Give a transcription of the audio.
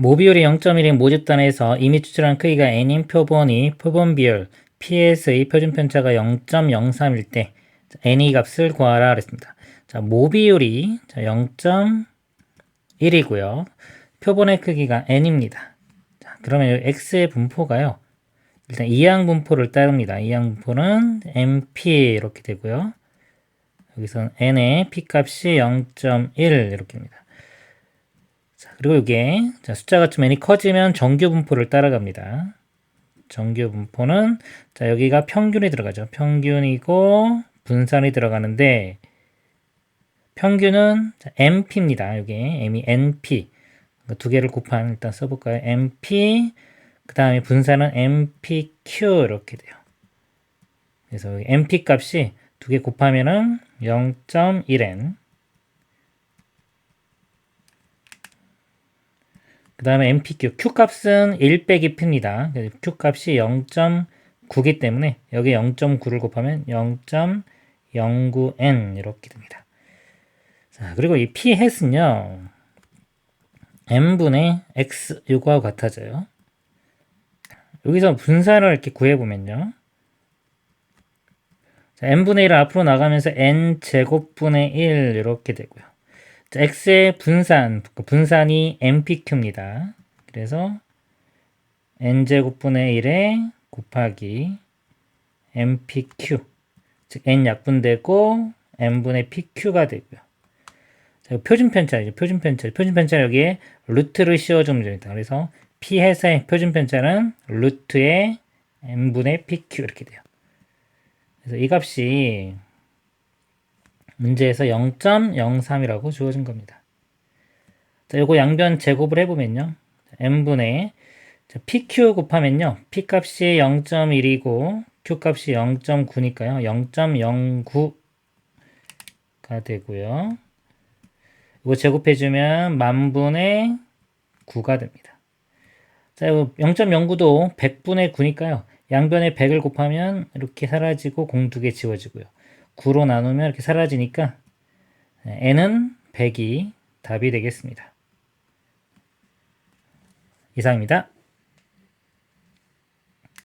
모비율이 0.1인 모집단에서 이미 추출한 크기가 n인 표본이 표본 비율 ps의 표준 편차가 0.03일 때 n의 값을 구하라 그랬습니다. 자, 모비율이 0.1이고요. 표본의 크기가 n입니다. 자, 그러면 x의 분포가요. 일단 이항 분포를 따릅니다. 이항 분포는 np 이렇게 되고요. 여기서 n의 p 값이 0.1 이렇게입니다. 자, 그리고 이게 자, 숫자가 좀 n이 커지면 정규 분포를 따라갑니다. 정규 분포는 자, 여기가 평균이 들어가죠. 평균이고 분산이 들어가는데 평균은 자, MP입니다. 여기 M이 NP 두 개를 곱한 일단 써볼까요? MP 그 다음에 분산은 MPQ 이렇게 돼요. 그래서 MP 값이 두 개 곱하면은 0.1n 그 다음에 MPQ, Q 값은 1 빼기 P입니다. Q 값이 0.9기 때문에 여기 0.9를 곱하면 0.09N 이렇게 됩니다. 자, 그리고 이 P 햇은요, M분의 X 요거하고 같아져요. 여기서 분산을 이렇게 구해보면요. 자, n분의 1을 앞으로 나가면서 n제곱분의 1 이렇게 되고요. 자, x의 분산, 그 분산이 npq입니다. 그래서 n제곱분의 1에 곱하기 npq 즉 n 약분되고 n분의 pq가 되고요. 자, 표준 편차이죠. 표준 편차. 표준 편차 여기에 루트를 씌워주면 됩니다. 그래서 p 해서의 표준 편차는 루트의 n분의 pq 이렇게 돼요. 그래서 이 값이 문제에서 0.03이라고 주어진 겁니다. 자, 요거 양변 제곱을 해보면요. n분의 자, pq 곱하면요. p 값이 0.1이고 q 값이 0.9니까요. 0.09가 되고요. 이거 제곱해주면 만분의 9가 됩니다. 자, 이거 0.09도 100분의 9니까요. 양변에 100을 곱하면 이렇게 사라지고 공 두 개 지워지고요. 9로 나누면 이렇게 사라지니까 n은 100이 답이 되겠습니다. 이상입니다.